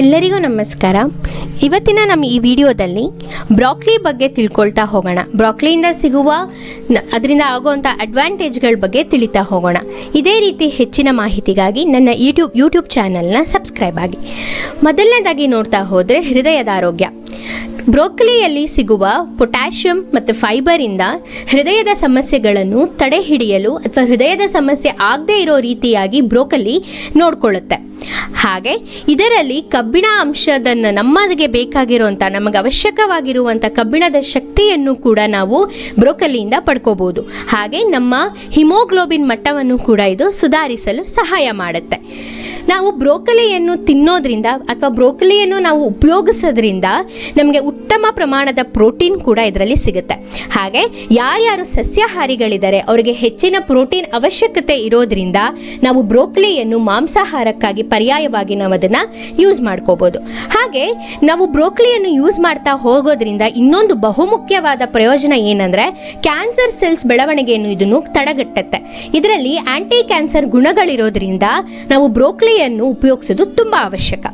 ಎಲ್ಲರಿಗೂ ನಮಸ್ಕಾರ. ಇವತ್ತಿನ ನಮ್ಮ ಈ ವಿಡಿಯೋದಲ್ಲಿ ಬ್ರಾಕ್ಲಿ ಬಗ್ಗೆ ತಿಳ್ಕೊಳ್ತಾ ಹೋಗೋಣ. ಬ್ರಾಕ್ಲಿಯಿಂದ ಸಿಗುವ ಅದರಿಂದ ಆಗುವಂಥ ಅಡ್ವಾಂಟೇಜ್ಗಳ ಬಗ್ಗೆ ತಿಳಿತಾ ಹೋಗೋಣ. ಇದೇ ರೀತಿ ಹೆಚ್ಚಿನ ಮಾಹಿತಿಗಾಗಿ ನನ್ನ ಯೂಟ್ಯೂಬ್ ಯೂಟ್ಯೂಬ್ ಚಾನಲ್ನ ಸಬ್ಸ್ಕ್ರೈಬ್ ಆಗಿ. ಮೊದಲನೇದಾಗಿ ನೋಡ್ತಾ ಹೋದರೆ ಹೃದಯದ ಆರೋಗ್ಯ. ಬ್ರೋಕಲಿಯಲ್ಲಿ ಸಿಗುವ ಪೊಟ್ಯಾಷಿಯಂ ಮತ್ತು ಫೈಬರಿಂದ ಹೃದಯದ ಸಮಸ್ಯೆಗಳನ್ನು ತಡೆ ಹಿಡಿಯಲು ಅಥವಾ ಹೃದಯದ ಸಮಸ್ಯೆ ಆಗದೇ ಇರೋ ರೀತಿಯಾಗಿ ಬ್ರೋಕಲಿ ನೋಡಿಕೊಳ್ಳುತ್ತೆ. ಹಾಗೆ ಇದರಲ್ಲಿ ಕಬ್ಬಿಣ ಅಂಶದನ್ನು ನಮಗೆ ಬೇಕಾಗಿರುವಂಥ ನಮಗೆ ಅವಶ್ಯಕವಾಗಿರುವಂಥ ಕಬ್ಬಿಣದ ಶಕ್ತಿಯನ್ನು ಕೂಡ ನಾವು ಬ್ರೋಕಲಿಯಿಂದ ಪಡ್ಕೋಬೋದು. ಹಾಗೆ ನಮ್ಮ ಹಿಮೋಗ್ಲೋಬಿನ್ ಮಟ್ಟವನ್ನು ಕೂಡ ಇದು ಸುಧಾರಿಸಲು ಸಹಾಯ ಮಾಡುತ್ತೆ. ನಾವು ಬ್ರೋಕಲಿಯನ್ನು ತಿನ್ನೋದ್ರಿಂದ ಅಥವಾ ಬ್ರೋಕಲಿಯನ್ನು ನಾವು ಉಪಯೋಗಿಸೋದ್ರಿಂದ ನಮಗೆ ಉತ್ತಮ ಪ್ರಮಾಣದ ಪ್ರೋಟೀನ್ ಕೂಡ ಇದರಲ್ಲಿ ಸಿಗುತ್ತೆ. ಹಾಗೆ ಯಾರ್ಯಾರು ಸಸ್ಯಾಹಾರಿಗಳಿದ್ದಾರೆ, ಅವರಿಗೆ ಹೆಚ್ಚಿನ ಪ್ರೋಟೀನ್ ಅವಶ್ಯಕತೆ ಇರೋದ್ರಿಂದ ನಾವು ಬ್ರೋಕಲಿಯನ್ನು ಮಾಂಸಾಹಾರಕ್ಕಾಗಿ ಪರ್ಯಾಯವಾಗಿ ನಾವು ಅದನ್ನು ಯೂಸ್ ಮಾಡ್ಕೋಬೋದು. ಹಾಗೆ ನಾವು ಬ್ರೋಕಲಿಯನ್ನು ಯೂಸ್ ಮಾಡ್ತಾ ಹೋಗೋದ್ರಿಂದ ಇನ್ನೊಂದು ಬಹುಮುಖ್ಯವಾದ ಪ್ರಯೋಜನ ಏನಂದರೆ ಕ್ಯಾನ್ಸರ್ ಸೆಲ್ಸ್ ಬೆಳವಣಿಗೆಯನ್ನು ಇದನ್ನು ತಡೆಗಟ್ಟುತ್ತೆ. ಇದರಲ್ಲಿ ಆಂಟಿ ಕ್ಯಾನ್ಸರ್ ಗುಣಗಳಿರೋದ್ರಿಂದ ನಾವು ಬ್ರೋಕ್ಲಿಯನ್ನು ಉಪಯೋಗಿಸೋದು ತುಂಬ ಅವಶ್ಯಕ.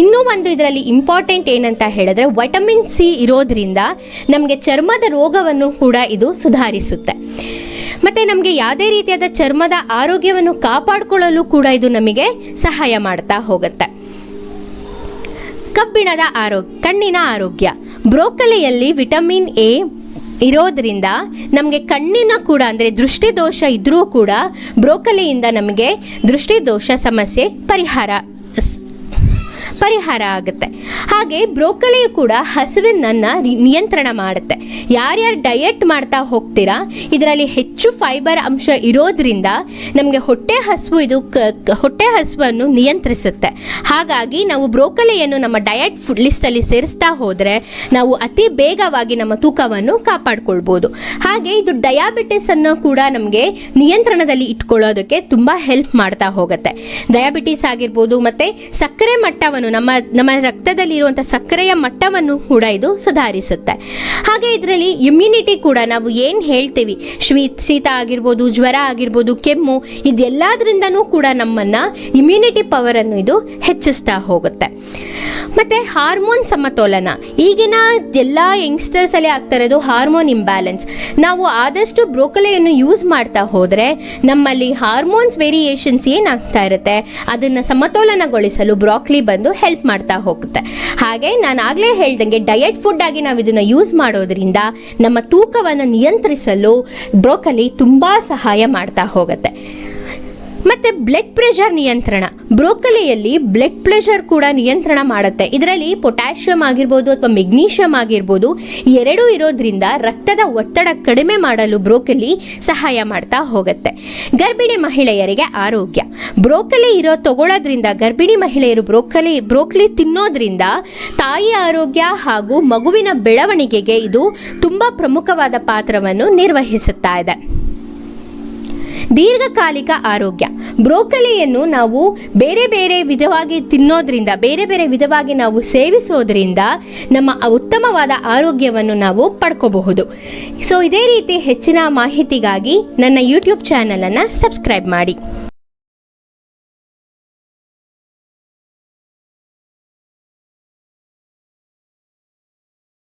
ಇನ್ನೂ ಒಂದು ಇದರಲ್ಲಿ ಇಂಪಾರ್ಟೆಂಟ್ ಏನಂತ ಹೇಳಿದ್ರೆ ವೈಟಮಿನ್ ಸಿ ಇರೋದ್ರಿಂದ ನಮಗೆ ಚರ್ಮದ ರೋಗವನ್ನು ಕೂಡ ಇದು ಸುಧಾರಿಸುತ್ತೆ. ಮತ್ತು ನಮಗೆ ಯಾವುದೇ ರೀತಿಯಾದ ಚರ್ಮದ ಆರೋಗ್ಯವನ್ನು ಕಾಪಾಡಿಕೊಳ್ಳಲು ಕೂಡ ಇದು ನಮಗೆ ಸಹಾಯ ಮಾಡ್ತಾ ಹೋಗುತ್ತೆ. ಕಬ್ಬಿಣದ ಆರೋಗ್ಯ, ಕಣ್ಣಿನ ಆರೋಗ್ಯ, ಬ್ರೋಕಲಿಯಲ್ಲಿ ವಿಟಮಿನ್ ಎ ಇರೋದ್ರಿಂದ ನಮಗೆ ಕಣ್ಣಿನ ಕೂಡ ಅಂದರೆ ದೃಷ್ಟಿದೋಷ ಇದ್ದರೂ ಕೂಡ ಬ್ರೋಕಲಿಯಿಂದ ನಮಗೆ ದೃಷ್ಟಿದೋಷ ಸಮಸ್ಯೆ ಪರಿಹಾರ ಪರಿಹಾರ ಆಗುತ್ತೆ. ಹಾಗೆ ಬ್ರೋಕಲಿಯು ಕೂಡ ಹಸುವಿನನ್ನು ನಿಯಂತ್ರಣ ಮಾಡುತ್ತೆ. ಯಾರ್ಯಾರು ಡಯಟ್ ಮಾಡ್ತಾ ಹೋಗ್ತೀರಾ, ಇದರಲ್ಲಿ ಹೆಚ್ಚು ಫೈಬರ್ ಅಂಶ ಇರೋದ್ರಿಂದ ನಮಗೆ ಹೊಟ್ಟೆ ಹಸುವು ಇದು ಹೊಟ್ಟೆ ಹಸುವನ್ನು ನಿಯಂತ್ರಿಸುತ್ತೆ. ಹಾಗಾಗಿ ನಾವು ಬ್ರೋಕಲಿಯನ್ನು ನಮ್ಮ ಡಯಟ್ ಫುಡ್ ಲಿಸ್ಟಲ್ಲಿ ಸೇರಿಸ್ತಾ ಹೋದರೆ ನಾವು ಅತಿ ಬೇಗವಾಗಿ ನಮ್ಮ ತೂಕವನ್ನು ಕಾಪಾಡ್ಕೊಳ್ಬೋದು. ಹಾಗೆ ಇದು ಡಯಾಬಿಟಿಸ್ ಅನ್ನು ಕೂಡ ನಮಗೆ ನಿಯಂತ್ರಣದಲ್ಲಿ ಇಟ್ಕೊಳ್ಳೋದಕ್ಕೆ ತುಂಬ ಹೆಲ್ಪ್ ಮಾಡ್ತಾ ಹೋಗುತ್ತೆ. ಡಯಾಬಿಟಿಸ್ ಆಗಿರ್ಬೋದು ಮತ್ತು ಸಕ್ಕರೆ ಮಟ್ಟವನ್ನು ನಮ್ಮ ನಮ್ಮ ರಕ್ತದಲ್ಲಿರುವಂಥ ಸಕ್ಕರೆಯ ಮಟ್ಟವನ್ನು ಕೂಡ ಇದು ಸುಧಾರಿಸುತ್ತೆ. ಹಾಗೆ ಇದರಲ್ಲಿ ಇಮ್ಯುನಿಟಿ ಕೂಡ ನಾವು ಏನು ಹೇಳ್ತೀವಿ? ಶ್ವೀ, ಶೀತ ಆಗಿರ್ಬೋದು, ಜ್ವರ ಆಗಿರ್ಬೋದು, ಕೆಮ್ಮು, ಇದೆಲ್ಲದರಿಂದನೂ ಕೂಡ ನಮ್ಮನ್ನು ಇಮ್ಯುನಿಟಿ ಪವರನ್ನು ಇದು ಹೆಚ್ಚಿಸ್ತಾ ಹೋಗುತ್ತೆ. ಮತ್ತು ಹಾರ್ಮೋನ್ ಸಮತೋಲನ. ಈಗಿನ ಎಲ್ಲ ಯಂಗ್ಸ್ಟರ್ಸಲ್ಲಿ ಆಗ್ತಾ ಇರೋದು ಹಾರ್ಮೋನ್ ಇಂಬ್ಯಾಲೆನ್ಸ್ ನಾವು ಆದಷ್ಟು ಬ್ರೋಕಲೆಯನ್ನು ಯೂಸ್ ಮಾಡ್ತಾ ಹೋದರೆ ನಮ್ಮಲ್ಲಿ ಹಾರ್ಮೋನ್ಸ್ ವೇರಿಯೇಷನ್ಸ್ ಏನಾಗ್ತಾ ಇರುತ್ತೆ? ಅದನ್ನು ಸಮತೋಲನಗೊಳಿಸಲು ಬ್ರಾಕ್ಲಿ ಬಂದು ಹೆಲ್ಪ್ ಮಾಡ್ತಾ ಹೋಗುತ್ತೆ. ಹಾಗೆ ನಾನು ಆಗಲೇ ಹೇಳ್ದಂಗೆ ಡಯಟ್ ಫುಡ್ ಆಗಿ ನಾವು ಇದನ್ನು ಯೂಸ್ ಮಾಡೋದ್ರಿಂದ ನಮ್ಮ ತೂಕವನ್ನು ನಿಯಂತ್ರಿಸಲು ಬ್ರೋಕಲಿ ತುಂಬ ಸಹಾಯ ಮಾಡ್ತಾ ಹೋಗುತ್ತೆ. ಮತ್ತು ಬ್ಲಡ್ ಪ್ರೆಷರ್ ನಿಯಂತ್ರಣ. ಬ್ರೋಕಲಿಯಲ್ಲಿ ಬ್ಲಡ್ ಪ್ರೆಷರ್ ಕೂಡ ನಿಯಂತ್ರಣ ಮಾಡುತ್ತೆ. ಇದರಲ್ಲಿ ಪೊಟ್ಯಾಷಿಯಂ ಆಗಿರ್ಬೋದು ಅಥವಾ ಮೆಗ್ನೀಷಿಯಂ ಆಗಿರ್ಬೋದು, ಎರಡೂ ಇರೋದ್ರಿಂದ ರಕ್ತದ ಒತ್ತಡ ಕಡಿಮೆ ಮಾಡಲು ಬ್ರೋಕಲಿ ಸಹಾಯ ಮಾಡ್ತಾ ಹೋಗುತ್ತೆ. ಗರ್ಭಿಣಿ ಮಹಿಳೆಯರಿಗೆ ಆರೋಗ್ಯ. ಬ್ರೋಕಲಿ ಇರೋ ತಗೊಳ್ಳೋದ್ರಿಂದ ಗರ್ಭಿಣಿ ಮಹಿಳೆಯರು ಬ್ರೋಕಲಿ ಬ್ರೋಕಲಿ ತಿನ್ನೋದ್ರಿಂದ ತಾಯಿ ಆರೋಗ್ಯ ಹಾಗೂ ಮಗುವಿನ ಬೆಳವಣಿಗೆಗೆ ಇದು ತುಂಬ ಪ್ರಮುಖವಾದ ಪಾತ್ರವನ್ನು ನಿರ್ವಹಿಸುತ್ತಾ ಇದೆ. ದೀರ್ಘಕಾಲಿಕ ಆರೋಗ್ಯ. ಬ್ರೋಕಲಿಯನ್ನು ನಾವು ಬೇರೆ ಬೇರೆ ವಿಧವಾಗಿ ತಿನ್ನೋದ್ರಿಂದ, ಬೇರೆ ಬೇರೆ ವಿಧವಾಗಿ ನಾವು ಸೇವಿಸೋದ್ರಿಂದ ನಮ್ಮ ಉತ್ತಮವಾದ ಆರೋಗ್ಯವನ್ನು ನಾವು ಪಡ್ಕೋಬಹುದು. ಸೊ ಇದೇ ರೀತಿ ಹೆಚ್ಚಿನ ಮಾಹಿತಿಗಾಗಿ ನನ್ನ ಯೂಟ್ಯೂಬ್ ಚಾನಲನ್ನು ಸಬ್ಸ್ಕ್ರೈಬ್ ಮಾಡಿ.